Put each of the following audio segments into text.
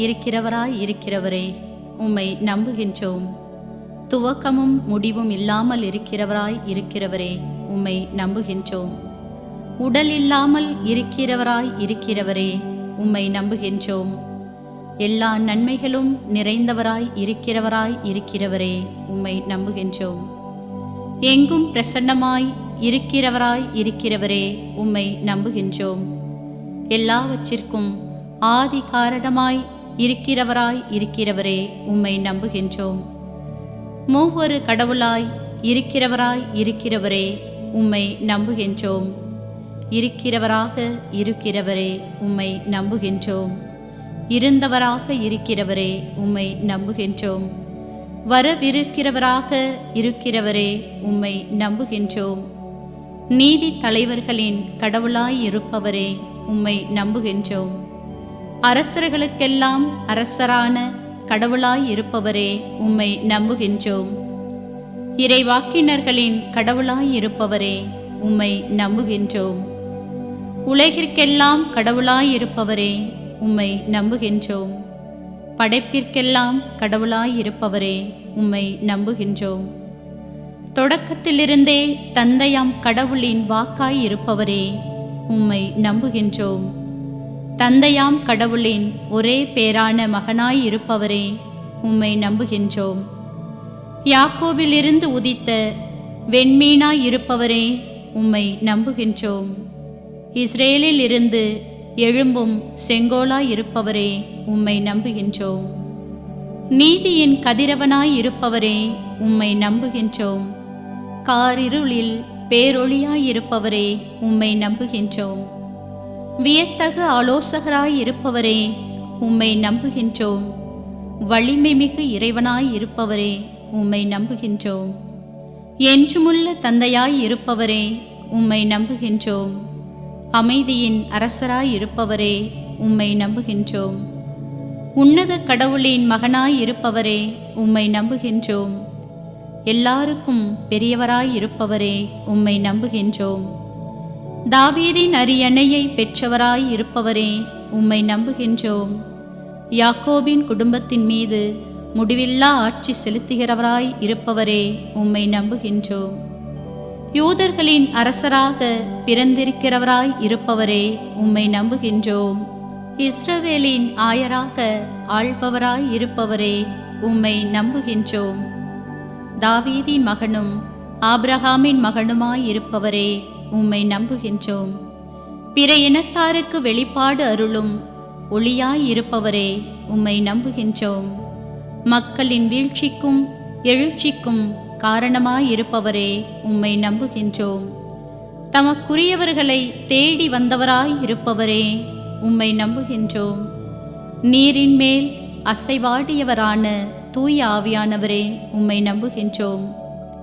இருக்கிறவராய் இருக்கிறவரே உம்மை நம்புகின்றோம். துவக்கமும் முடிவும் இல்லாமல் இருக்கிறவராய் இருக்கிறவரே உம்மை நம்புகின்றோம். உடல் இல்லாமல் இருக்கிறவராய் இருக்கிறவரே உம்மை நம்புகின்றோம். எல்லா நன்மைகளும் நிறைந்தவராய் இருக்கிறவராய் இருக்கிறவரே உம்மை நம்புகின்றோம். எங்கும் பிரசன்னமாய் இருக்கிறவராய் இருக்கிறவரே உம்மை நம்புகின்றோம். எல்லாவற்றிற்கும் ஆதி காரணமாய் இருக்கிறவராய் இருக்கிறவரே உம்மை நம்புகின்றோம். மூவொரு கடவுளாய் இருக்கிறவராய் இருக்கிறவரே உம்மை நம்புகின்றோம். இருக்கிறவராக இருக்கிறவரே உம்மை நம்புகின்றோம். இருந்தவராக இருக்கிறவரே உம்மை நம்புகின்றோம். வரவிருக்கிறவராக இருக்கிறவரே உம்மை நம்புகின்றோம். நீதி தலைவர்களின் கடவுளாய் இருப்பவரே உம்மை நம்புகின்றோம். அரசர்களுக்கெல்லாம் அரசரான கடவுளாய் இருப்பவரே உம்மை நம்புகின்றோம். இறைவாக்கினர்களின் கடவுளாய் இருப்பவரே உம்மை நம்புகின்றோம். உலகிற்கெல்லாம் கடவுளாய் இருப்பவரே உம்மை நம்புகின்றோம். படைப்பிற்கெல்லாம் கடவுளாய் இருப்பவரே உம்மை நம்புகின்றோம். தொடக்கத்திலிருந்தே தந்தையாம் கடவுளின் வாக்காய் இருப்பவரே உம்மை நம்புகின்றோம். தந்தையாம் கடவுளின் ஒரே பேரான மகனாய் இருப்பவரே உம்மை நம்புகின்றோம். யாக்கோவிலிருந்து உதித்த வெண்மீனாய் இருப்பவரே உம்மை நம்புகின்றோம். இஸ்ரேலில் இருந்து எழும்பும் செங்கோலாய் இருப்பவரே உம்மை நம்புகின்றோம். நீதியின் கதிரவனாய் இருப்பவரே உம்மை நம்புகின்றோம். காரிருளில் பேரொளியாயிருப்பவரே உம்மை நம்புகின்றோம். வியத்தகு ஆலோசகராய் இருப்பவரே உம்மை நம்புகின்றோம். வலிமை மிகு இறைவனாய் இருப்பவரே உம்மை நம்புகின்றோம். என்றுமுள்ள தந்தையாய் இருப்பவரே உம்மை நம்புகின்றோம். அமைதியின் அரசராய் இருப்பவரே உம்மை நம்புகின்றோம். உன்னத கடவுளின் மகனாய் இருப்பவரே உம்மை நம்புகின்றோம். எல்லாருக்கும் பெரியவராய் இருப்பவரே உம்மை நம்புகின்றோம். தாவீதின் அரியணையை பெற்றவராய் இருப்பவரே உம்மை நம்புகின்றோம். யாக்கோபின் குடும்பத்தின் மீது முடிவில்லா ஆட்சி செலுத்துகிறவராய் இருப்பவரே உம்மை நம்புகின்றோம். யூதர்களின் அரசராக பிறந்திருக்கிறவராய் இருப்பவரே உம்மை நம்புகின்றோம். இஸ்ரவேலின் ஆயராக ஆள்பவராய் இருப்பவரே உம்மை நம்புகின்றோம். தாவீதின் மகனும் ஆப்ரஹாமின் மகனுமாய் இருப்பவரே உம்மை நம்புகின்றோம். பிற இனத்தாருக்கு வெளிப்பாடு அருளும் ஒளியாய் இருப்பவரே உம்மை நம்புகின்றோம். மக்களின் வீழ்ச்சிக்கும் எழுச்சிக்கும் காரணமாயிருப்பவரே உம்மை நம்புகின்றோம். தமக்குரியவர்களை தேடி வந்தவராய் இருப்பவரே உம்மை நம்புகின்றோம். நீரின் மேல் அசைவாடியவரான தூய ஆவியானவரே உம்மை நம்புகின்றோம்.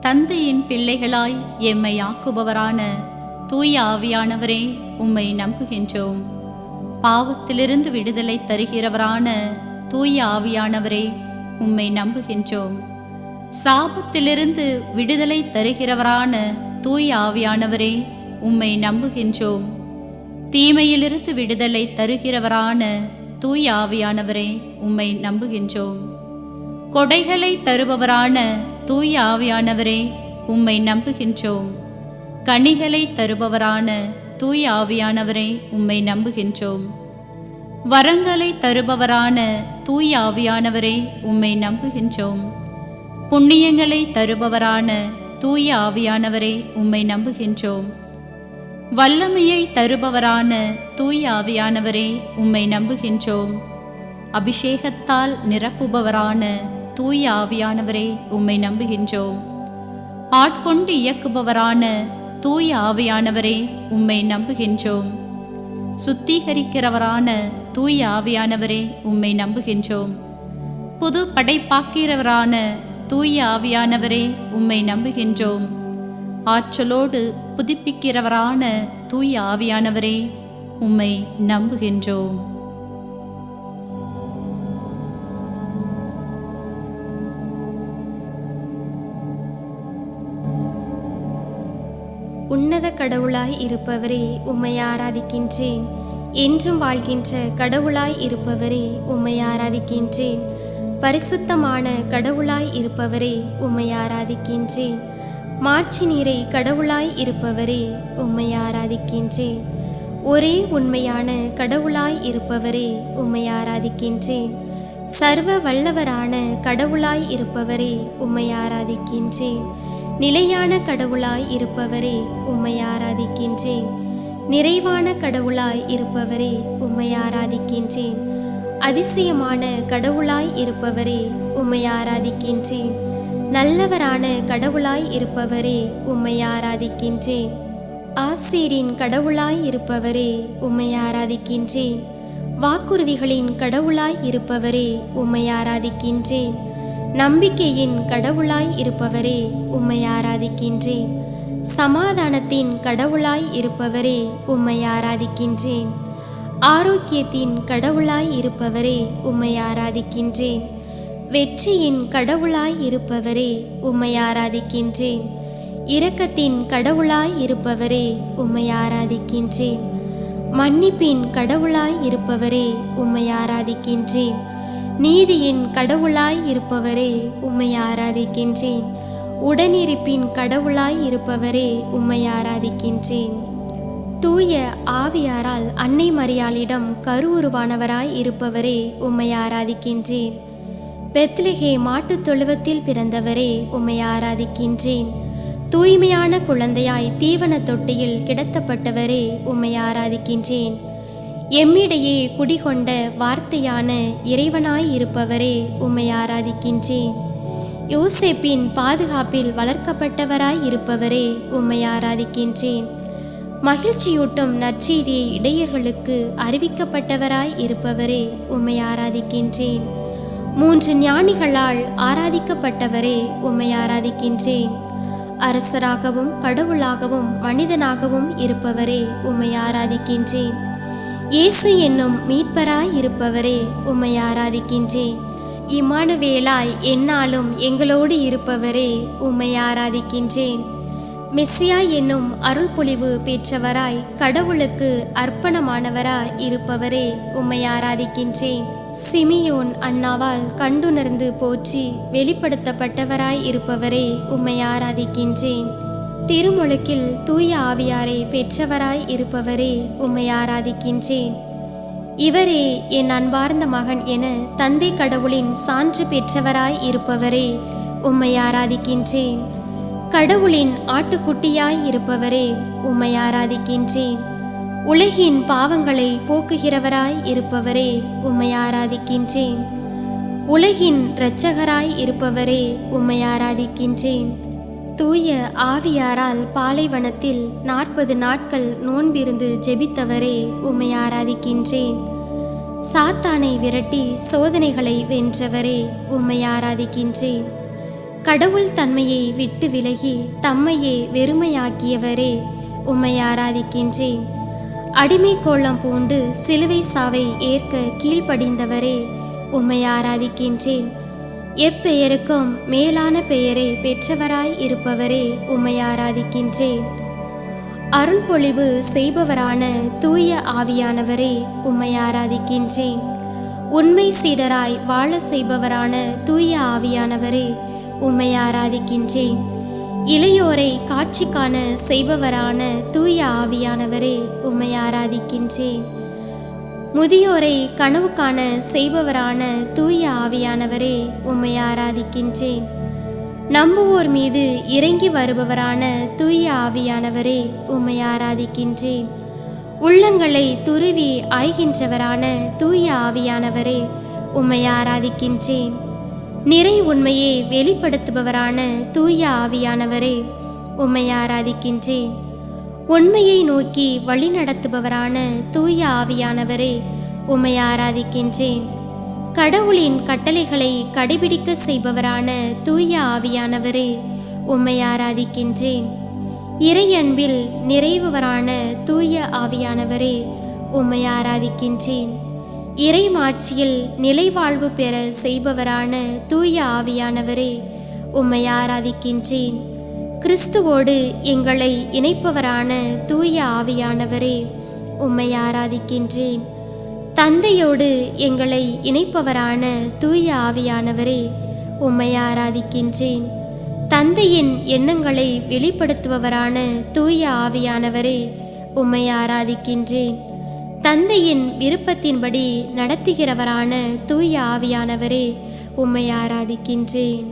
தந்தையின் பிள்ளைகளாய் எம்மை ஆக்குபவரான தூய ஆவியானவரே உம்மை நம்புகின்றோம். பாவத்திலிருந்து விடுதலை தருகிறவரான தூய ஆவியானவரே உம்மை நம்புகின்றோம். சாபத்திலிருந்து விடுதலை தருகிறவரான தூய ஆவியானவரே உம்மை நம்புகின்றோம். தீமையிலிருந்து விடுதலை தருகிறவரான தூய ஆவியானவரே உம்மை நம்புகின்றோம். கொடைகளை தருபவரான தூய ஆவியானவரே உம்மை நம்புகின்றோம். கனிகளை தருபவரான தூய் ஆவியானவரே உம்மை நம்புகின்றோம். வரங்களை தருபவரான தூய் ஆவியானவரே உம்மை நம்புகின்றோம். புண்ணியங்களை தருபவரான தூய ஆவியானவரே உம்மை நம்புகின்றோம். வல்லமையை தருபவரான தூய ஆவியானவரே உம்மை நம்புகின்றோம். அபிஷேகத்தால் நிரப்புபவரான தூய ஆவியானவரே உம்மை நம்புகின்றோம். ஆட்கொண்டு இயக்குபவரான தூய ஆவியானவரே உம்மை நம்புகின்றோம். சுத்திகரிக்கிறவரான தூய ஆவியானவரே உம்மை நம்புகின்றோம். புது படைப்பாக்கிறவரான தூய ஆவியானவரே உம்மை நம்புகின்றோம். ஆற்றலோடு புதுப்பிக்கிறவரான தூய ஆவியானவரே உம்மை நம்புகின்றோம். உன்னத கடவுளாய் இருப்பவரே உம்மை ஆராதிக்கின்றேன். என்றும் வாழ்கின்ற கடவுளாய் இருப்பவரே உம்மை ஆராதிக்கின்றேன். பரிசுத்தமான கடவுளாய் இருப்பவரே உம்மை ஆராதிக்கின்றேன். மாட்சி நீரை கடவுளாய் இருப்பவரே உம்மை ஆராதிக்கின்றேன். ஒரே உண்மையான கடவுளாய் இருப்பவரே உம்மை ஆராதிக்கின்றேன். சர்வ வல்லவரான கடவுளாய் இருப்பவரே உம்மை ஆராதிக்கின்றேன். நிலையான கடவுளாய் இருப்பவரே உம்மை ஆராதிக்கின்றேன். நிறைவான கடவுளாய் இருப்பவரே உம்மை ஆராதிக்கின்றேன். அதிசயமான கடவுளாய் இருப்பவரே உம்மை ஆராதிக்கின்றேன். நல்லவரான கடவுளாய் இருப்பவரே உம்மை ஆராதிக்கின்றேன். ஆசீரின் கடவுளாய் இருப்பவரே உம்மை ஆராதிக்கின்றேன். வாக்குறுதிகளின் கடவுளாய் இருப்பவரே உம்மை ஆராதிக்கின்றேன். நம்பிக்கையின் கடவுளாய் இருப்பவரே உம்மை ஆராதிக்கின்றேன். சமாதானத்தின் கடவுளாய் இருப்பவரே உம்மை ஆராதிக்கின்றேன். ஆரோக்கியத்தின் கடவுளாய் இருப்பவரே உம்மை ஆராதிக்கின்றேன். வெற்றியின் கடவுளாய் இருப்பவரே உம்மை ஆராதிக்கின்றேன். இரக்கத்தின் கடவுளாய் இருப்பவரே உம்மை ஆராதிக்கின்றேன். மன்னிப்பின் கடவுளாய் இருப்பவரே உம்மை ஆராதிக்கின்றேன். நீதியின் கடவுளாய் இருப்பவரே உம்மை ஆராதிக்கின்றேன். உடனிருப்பின் கடவுளாய் இருப்பவரே உம்மை ஆராதிக்கின்றேன். தூய ஆவியாரால் அன்னை மரியாளிடம் கருவுருவானவராய் இருப்பவரே உம்மை ஆராதிக்கின்றேன். பெத்லிகே மாட்டுத் தொழுவத்தில் பிறந்தவரே உம்மை ஆராதிக்கின்றேன். தூய்மையான குழந்தையாய் தீவன தொட்டியில் கிடத்தப்பட்டவரே உம்மை ஆராதிக்கின்றேன். எம்மிடையே குடிகொண்ட வார்த்தையான இறைவனாய் இருப்பவரே உம்மை ஆராதிக்கின்றேன். யோசேப்பின் பாதுகாப்பில் வளர்க்கப்பட்டவராய் இருப்பவரே உம்மை ஆராதிக்கின்றேன். மகிழ்ச்சியூட்டும் நற்செய்தியை இடையர்களுக்கு அறிவிக்கப்பட்டவராய் இருப்பவரே உம்மை ஆராதிக்கின்றேன். மூன்று ஞானிகளால் ஆராதிக்கப்பட்டவரே உம்மை ஆராதிக்கின்றேன். அரசராகவும் கடவுளாகவும் மனிதனாகவும் இருப்பவரே உம்மை ஆராதிக்கின்றேன். இயேசு என்னும் மீட்பராய் இருப்பவரே உம்மை ஆராதிக்கின்றேன் இம்மானுவேலாய் என்னாலும் எங்களோடு இருப்பவரே உம்மை ஆராதிக்கின்றேன். மெஸ்ஸியா என்னும் அருள் பொழிவு பெற்றவராய் கடவுளுக்கு அர்ப்பணமானவராய் இருப்பவரே உம்மை ஆராதிக்கின்றேன். சிமியோன் அண்ணாவால் கண்டுணர்ந்து போற்றி வெளிப்படுத்தப்பட்டவராய் இருப்பவரே உம்மை ஆராதிக்கின்றேன். திருமுழுக்கில் தூய ஆவியாரை பெற்றவராய் இருப்பவரே உம்மை ஆராதிக்கின்றேன். இவரே என் அன்பார்ந்த மகன் என தந்தை கடவுளின் சான்று பெற்றவராய் இருப்பவரே உம்மை ஆராதிக்கின்றேன். கடவுளின் ஆட்டுக்குட்டியாய் இருப்பவரே உம்மை ஆராதிக்கின்றேன். உலகின் பாவங்களை போக்குகிறவராய் இருப்பவரே உம்மை ஆராதிக்கின்றேன். உலகின் இரட்சகராய் இருப்பவரே உம்மை ஆராதிக்கின்றேன். தூய ஆவியாரால் பாலைவனத்தில் நாற்பது நாட்கள் நோன்பிருந்து ஜெபித்தவரே உமை ஆராதிக்கின்றேன். சாத்தானை விரட்டி சோதனைகளை வென்றவரே உமை ஆராதிக்கின்றேன். கடவுள் தன்மையை விட்டு விலகி தம்மையே வெறுமையாக்கியவரே உமை ஆராதிக்கின்றேன். அடிமை கோலம் பூண்டு சிலுவை சாவை ஏற்க கீழ்ப்படிந்தவரே உம்மை ஆராதிக்கின்றேன். எப்பெயருக்கும் மேலான பெயரை பெற்றவராய் இருப்பவரே உம்மை ஆராதிக்கின்றேன். அருள் பொழிவு செய்பவரான தூய ஆவியானவரே உம்மை ஆராதிக்கின்றேன். உண்மை சீடராய் வாழ செய்பவரான தூய ஆவியானவரே உம்மை ஆராதிக்கின்றேன். இளையோரை காட்சி காண செய்பவரான தூய ஆவியானவரே உம்மை ஆராதிக்கின்றேன். முதியோரை கனவு காண செய்பவரான தூய ஆவியானவரே உம்மை ஆராதிக்கின்றேன். நம்புவோர் மீது இறங்கி வருபவரான தூய ஆவியானவரே உம்மை ஆராதிக்கின்றேன். உள்ளங்களை துருவி ஆய்கின்றவரான தூய ஆவியானவரே உம்மை ஆராதிக்கின்றேன். நிறை உண்மையை வெளிப்படுத்துபவரான தூய ஆவியானவரே உம்மை ஆராதிக்கின்றேன். உண்மையை நோக்கி வழிநடத்துபவரான தூய ஆவியானவரே உமை ஆராதிக்கின்றேன். கடவுளின் கட்டளைகளை கடைபிடிக்க செய்பவரான தூய ஆவியானவரே உம்மை ஆராதிக்கின்றேன். இறையன்பில் நிறைவுவரான தூய ஆவியானவரே உம்மை ஆராதிக்கின்றேன். இறை மாட்சியில் நிலைவாழ்வு பெற செய்பவரான தூய ஆவியானவரே உம்மை ஆராதிக்கின்றேன். கிறிஸ்துவோடு எங்களை இணைப்பவரான தூய ஆவியானவரே உம்மை ஆராதிக்கின்றேன். தந்தையோடு எங்களை இணைப்பவரான தூய ஆவியானவரே உம்மை ஆராதிக்கின்றேன். தந்தையின் எண்ணங்களை வெளிப்படுத்துபவரான தூய ஆவியானவரே உம்மை ஆராதிக்கின்றேன். தந்தையின் விருப்பத்தின்படி நடத்துகிறவரான தூய ஆவியானவரே உம்மை ஆராதிக்கின்றேன்.